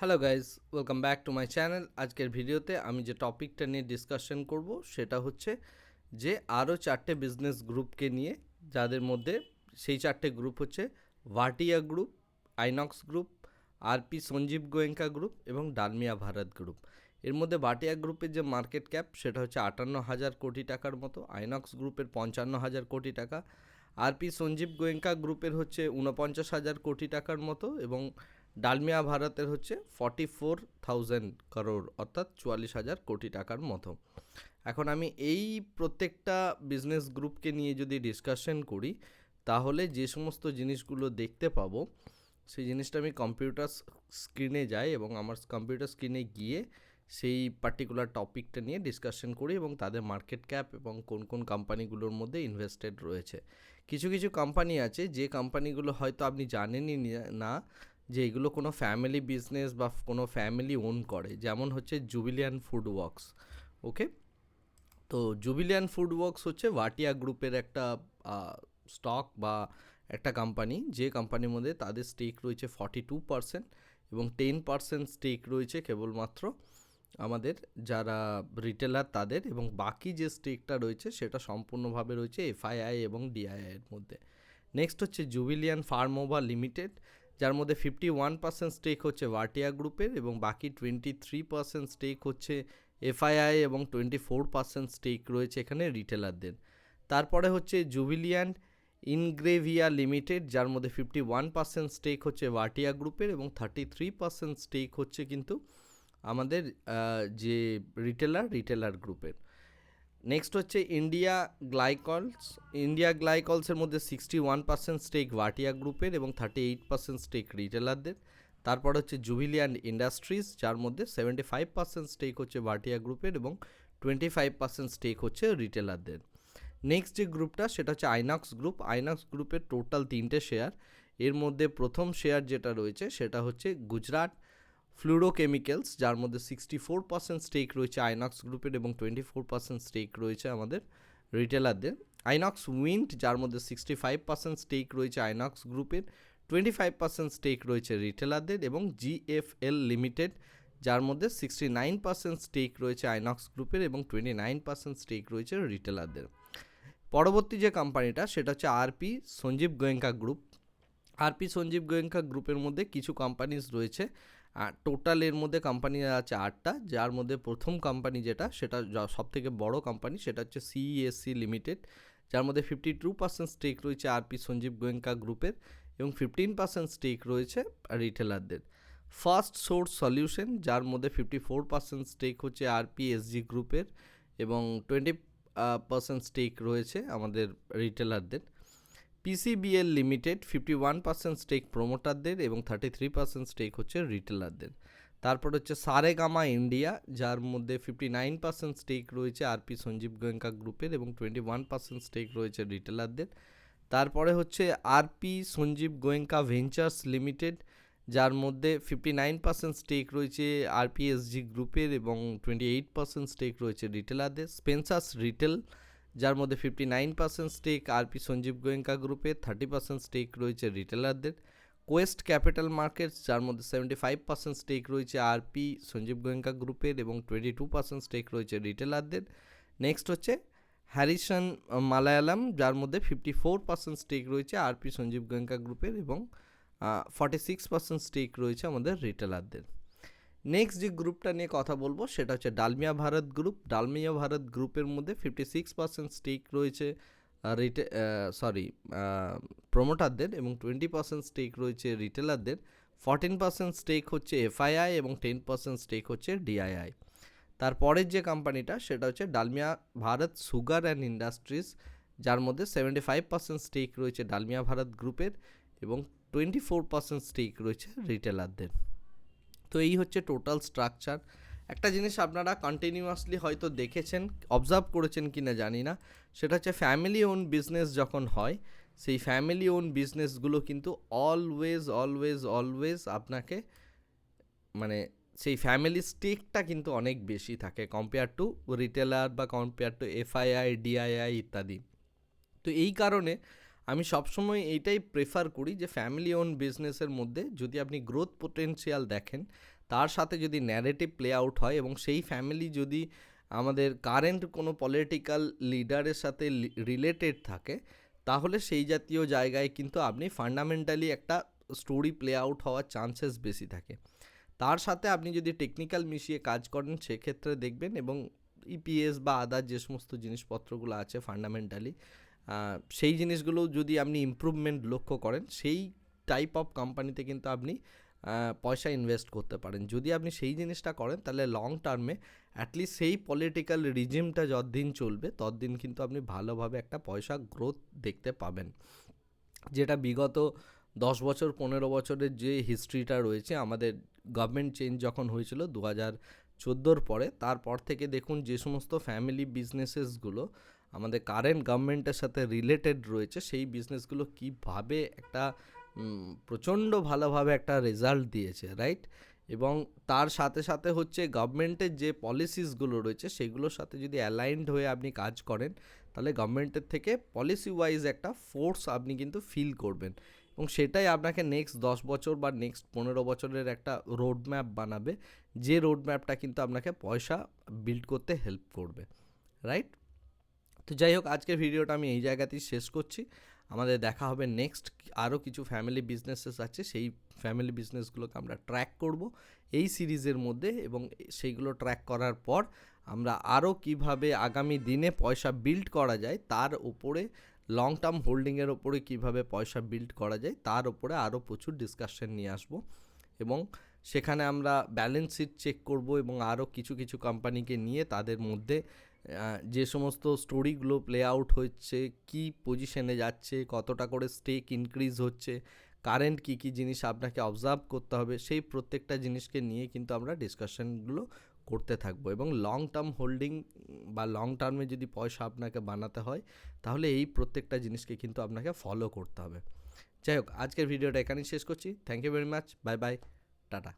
Hello guys welcome back to my channel আজকের ভিডিওতে আমি যে টপিকটা নিয়ে ডিসকাশন করব, সেটা হচ্ছে যে আরও চারটে বিজনেস গ্রুপকে নিয়ে, যাদের মধ্যে সেই চারটে গ্রুপ হচ্ছে Bhatia group INOX group RP Sanjiv Goenka group এবং ডালমিয়া ভারত গ্রুপ এর মধ্যে ভাটিয়া গ্রুপের যে মার্কেট ক্যাপ সেটা হচ্ছে আটান্ন হাজার কোটি টাকার মতো আইনক্স গ্রুপের পঞ্চান্ন হাজার কোটি টাকা আরপি সঞ্জীব গোয়েঙ্কা গ্রুপের হচ্ছে ঊনপঞ্চাশ হাজার কোটি টাকার মতো এবং ডালমিয়া ভারতের হচ্ছে ফর্টি ফোর থাউজেন্ড করোড় অর্থাৎ চুয়াল্লিশ হাজার কোটি টাকার মতো। এখন আমি এই প্রত্যেকটা বিজনেস গ্রুপকে নিয়ে যদি ডিসকাশন করি, তাহলে যে সমস্ত জিনিসগুলো দেখতে পাবো, সেই জিনিসটা আমি কম্পিউটার স্ক্রিনে যাই এবং আমার কম্পিউটার স্ক্রিনে গিয়ে সেই পার্টিকুলার টপিকটা নিয়ে ডিসকাশন করি এবং তাদের মার্কেট ক্যাপ এবং কোন কোন কোম্পানিগুলোর মধ্যে ইনভেস্টেড রয়েছে। কিছু কিছু কোম্পানি আছে, যে কোম্পানিগুলো হয়তো আপনি জানেনই না যে এগুলো কোনো ফ্যামিলি বিজনেস বা কোনো ফ্যামিলি ওন করে। যেমন হচ্ছে জুবিলিয়ান ফুড ওয়ার্কস ওকে তো জুবিলিয়ান ফুড ওয়ার্কস হচ্ছে ভাটিয়া গ্রুপের একটা স্টক বা একটা কোম্পানি যে কোম্পানির মধ্যে তাদের স্টেক রয়েছে ফর্টি টু পারসেন্ট এবং টেন পারসেন্ট স্টেক রয়েছে কেবলমাত্র আমাদের যারা রিটেলার তাদের এবং বাকি যে স্টেকটা রয়েছে সেটা সম্পূর্ণভাবে রয়েছে এফআইআই এবং ডিআইআইয়ের মধ্যে। নেক্সট হচ্ছে জুবিলিয়ান ফার্মোভা লিমিটেড যার মধ্যে ফিফটি ওয়ান পার্সেন্ট স্টেক হচ্ছে ভাটিয়া গ্রুপের এবং বাকি টোয়েন্টি থ্রি পার্সেন্ট স্টেক হচ্ছে এফআইআই এবং টোয়েন্টি ফোর পার্সেন্ট স্টেক রয়েছে এখানে রিটেলারদের তারপরে হচ্ছে জুবিলিয়ান ইনগ্রেভিয়া লিমিটেড যার মধ্যে ফিফটি ওয়ান পার্সেন্ট স্টেক হচ্ছে ভাটিয়া গ্রুপের এবং থার্টি থ্রি পার্সেন্ট স্টেক হচ্ছে কিন্তু আমাদের যে রিটেলার রিটেলার গ্রুপের নেক্সট হচ্ছে ইন্ডিয়া গ্লাইকলস ইন্ডিয়া গ্লাইকলসের মধ্যে sixty one percent stake Bhatia গ্রুপের এবং থার্টি এইট পার্সেন্ট স্টেক রিটেলারদের তারপর হচ্ছে জুবিলিয়ান ইন্ডাস্ট্রিজ যার মধ্যে সেভেন্টি ফাইভ পার্সেন্ট স্টেক হচ্ছে ভাটিয়া গ্রুপের এবং টোয়েন্টি ফাইভ পার্সেন্ট স্টেক হচ্ছে রিটেলারদের নেক্সট যে গ্রুপটা সেটা হচ্ছে আইনক্স গ্রুপ আইনক্স গ্রুপের টোটাল তিনটে শেয়ার এর মধ্যে প্রথম শেয়ার যেটা রয়েছে, সেটা হচ্ছে গুজরাট ফ্লুরোকেমিক্যালস যার মধ্যে সিক্সটি ফোর পার্সেন্ট স্টেক রয়েছে আইনক্স গ্রুপের এবং টোয়েন্টি ফোর পার্সেন্ট স্টেক রয়েছে আমাদের রিটেলারদের আইনক্স উইন্ড যার মধ্যে সিক্সটি ফাইভ পার্সেন্ট স্টেক রয়েছে আইনক্স গ্রুপের টোয়েন্টি ফাইভ পার্সেন্ট স্টেক রয়েছে রিটেলারদের এবং জিএফএল লিমিটেড যার মধ্যে সিক্সটি নাইন পার্সেন্ট স্টেক রয়েছে আইনক্স গ্রুপের এবং টোয়েন্টি নাইন পার্সেন্ট স্টেক রয়েছে রিটেলারদের পরবর্তী যে কোম্পানিটা সেটা হচ্ছে RP Sanjiv Goenka group RP Sanjiv Goenka গ্রুপের মধ্যে কিছু কোম্পানিজ রয়েছে। টোটাল এর মধ্যে কোম্পানি আছে আটটা, যার মধ্যে প্রথম কোম্পানি যেটা, সেটা সব থেকে বড় কোম্পানি সেটা হচ্ছে সিইএসসি লিমিটেড যার মধ্যে ফিফটি টু পার্সেন্ট স্টেক রয়েছে আরপি সঞ্জীব গোয়েঙ্কা গ্রুপের এবং ফিফটিন পার্সেন্ট স্টেক রয়েছে রিটেলারদের ফার্স্ট সোর্স সলিউশন যার মধ্যে ফিফটি ফোর পার্সেন্ট স্টেক হচ্ছে আরপি এসজি গ্রুপের এবং টোয়েন্টি পার্সেন্ট স্টেক রয়েছে আমাদের রিটেলারদের PCBL limited fifty one percent stake প্রোমোটারদের এবং থার্টি থ্রি পার্সেন্ট স্টেক হচ্ছে রিটেলারদের তারপর হচ্ছে সারেগামা ইন্ডিয়া যার মধ্যে ফিফটি নাইন পার্সেন্ট স্টেক রয়েছে আরপি সঞ্জীব গোয়েঙ্কা গ্রুপের এবং টোয়েন্টি ওয়ান পার্সেন্ট স্টেক রয়েছে রিটেলারদের তারপরে হচ্ছে RP Sanjiv Goenka ventures limited যার মধ্যে ফিফটি নাইন পার্সেন্ট স্টেক রয়েছে আরপিএসজি গ্রুপের এবং টোয়েন্টি এইট পার্সেন্ট স্টেক রয়েছে রিটেলারদের স্পেন্সার্স রিটেল যার মধ্যে fifty nine percent stake RP Sanjiv Goenka গ্রুপে থার্টি পার্সেন্ট স্টেক রয়েছে রিটেলারদের কোয়েস্ট ক্যাপিটাল মার্কেটস যার মধ্যে সেভেন্টি ফাইভ পার্সেন্ট স্টেক রয়েছে আরপি সঞ্জীব গোয়েঙ্কা গ্রুপের এবং টোয়েন্টি টু পার্সেন্ট স্টেক রয়েছে রিটেলারদের নেক্সট হচ্ছে হ্যারিসন মালায়ালাম যার মধ্যে ফিফটি ফোর পার্সেন্ট স্টেক রয়েছে আরপি সঞ্জীব গোয়েঙ্কা গ্রুপের এবং ফর্টি সিক্স পার্সেন্ট স্টেক রয়েছে আমাদের রিটেলারদের নেক্সট যে গ্রুপটা নিয়ে কথা বলব, সেটা হচ্ছে ডালমিয়া ভারত গ্রুপ ডালমিয়া ভারত গ্রুপের মধ্যে ফিফটি সিক্স পার্সেন্ট স্টেক রয়েছে রিটে সরি প্রোমোটারদের এবং টোয়েন্টি পার্সেন্ট স্টেক রয়েছে রিটেলারদের ফরটিন পার্সেন্ট স্টেক হচ্ছে এফআইআই এবং টেন পার্সেন্ট স্টেক হচ্ছে ডিআইআই তারপরের যে কোম্পানিটা সেটা হচ্ছে Dalmia Bharat sugar and industries যার মধ্যে সেভেন্টি ফাইভ পার্সেন্ট স্টেক রয়েছে ডালমিয়া ভারত গ্রুপের এবং টোয়েন্টি ফোর পার্সেন্ট স্টেক রয়েছে রিটেলারদের তো এই হচ্ছে টোটাল স্ট্রাকচার একটা জিনিস আপনারা কন্টিনিউয়াসলি হয়তো দেখেছেন অবজার্ভ করেছেন কি না জানি না, সেটা হচ্ছে ফ্যামিলি ওন বিজনেস যখন হয়, সেই ফ্যামিলি ওন বিজনেসগুলো কিন্তু অলওয়েজ অলওয়েজ অলওয়েজ আপনাকে মানে সেই ফ্যামিলি স্টেকটা কিন্তু অনেক বেশি থাকে কম্পেয়ার টু রিটেলার বা কম্পেয়ার টু এফআইআই ডিআইআই ইত্যাদি। তো এই কারণে আমি সবসময় এইটাই প্রেফার করি যে ফ্যামিলি ওন বিজনেসের মধ্যে যদি আপনি গ্রোথ পোটেন্সিয়াল দেখেন, তার সাথে যদি ন্যারেটিভ প্লে আউট হয় এবং সেই ফ্যামিলি যদি আমাদের কারেন্ট কোনো পলিটিক্যাল লিডারের সাথে রিলেটেড থাকে, তাহলে সেই জাতীয় জায়গায় কিন্তু আপনি ফান্ডামেন্টালি একটা স্টোরি প্লে আউট হওয়ার চান্সেস বেশি থাকে। তার সাথে আপনি যদি টেকনিক্যাল মিশিয়ে কাজ করেন, সেক্ষেত্রে দেখবেন এবং ইপিএস বা আদার যে সমস্ত জিনিসপত্রগুলো আছে ফান্ডামেন্টালি সেই জিনিসগুলো যদি আপনি ইমপ্রুভমেন্ট লক্ষ্য করেন, সেই টাইপ অফ কোম্পানিতে কিন্তু আপনি পয়সা ইনভেস্ট করতে পারেন। যদি আপনি সেই জিনিসটা করেন, তাহলে লং টার্মে অ্যাটলিস্ট সেই পলিটিক্যাল রিজিমটা যতদিন চলবে, ততদিন কিন্তু আপনি ভালোভাবে একটা পয়সা গ্রোথ দেখতে পাবেন। যেটা বিগত দশ বছর, পনেরো বছরের যে হিস্ট্রিটা রয়েছে, আমাদের গভর্নমেন্ট চেঞ্জ যখন হয়েছিল দু হাজার চোদ্দোর পরে, তারপর থেকে দেখুন যে সমস্ত ফ্যামিলি বিজনেসেসগুলো আমাদের কারেন্ট গভর্নমেন্টের সাথে রিলেটেড রয়েছে, সেই বিজনেসগুলো কীভাবে একটা প্রচণ্ড ভালোভাবে একটা রেজাল্ট দিয়েছে রাইট এবং তার সাথে সাথে হচ্ছে গভর্নমেন্টের যে পলিসিসগুলো রয়েছে, সেগুলোর সাথে যদি অ্যালাইনড হয়ে আপনি কাজ করেন, তাহলে গভর্নমেন্টের থেকে পলিসি ওয়াইজ একটা ফোর্স আপনি কিন্তু ফিল করবেন। এবং সেটাই আপনাকে নেক্সট দশ বছর বা নেক্সট পনেরো বছরের একটা রোড ম্যাপ বানাবে, যে রোড ম্যাপটা কিন্তু আপনাকে পয়সা বিল্ড করতে হেল্প করবে রাইট তো যাই হোক, আজকের ভিডিওটা আমি এই জায়গাতেই শেষ করছি। আমাদের দেখা হবে নেক্সট আরও কিছু ফ্যামিলি বিজনেসেস আছে, সেই ফ্যামিলি বিজনেসগুলোকে আমরা ট্র্যাক করব এই সিরিজের মধ্যে এবং সেইগুলো ট্র্যাক করার পর আমরা আরও কীভাবে আগামী দিনে পয়সা বিল্ড করা যায়, তার উপরে লং টার্ম হোল্ডিংয়ের ওপরে কীভাবে পয়সা বিল্ড করা যায়, তার উপরে আরও প্রচুর ডিসকাশন নিয়ে আসব। এবং সেখানে আমরা ব্যালেন্স শিট চেক করব এবং আরও কিছু কিছু কোম্পানিকে নিয়ে তাদের মধ্যে যে সমস্ত স্টোরিগুলো প্লে আউট হচ্ছে, কি পজিশনে যাচ্ছে, কতটা করে স্টেক ইনক্রিজ হচ্ছে কারেন্ট কী কী জিনিস আপনাকে অবজার্ভ করতে হবে, সেই প্রত্যেকটা জিনিসকে নিয়ে কিন্তু আমরা ডিসকাশনগুলো করতে থাকব। এবং লং টার্ম হোল্ডিং বা লং টার্মে যদি পয়সা আপনাকে বানাতে হয়, তাহলে এই প্রত্যেকটা জিনিসকে কিন্তু আপনাকে ফলো করতে হবে। যাই হোক, আজকের ভিডিওটা এখানেই শেষ করছি। Thank you very much bye bye tata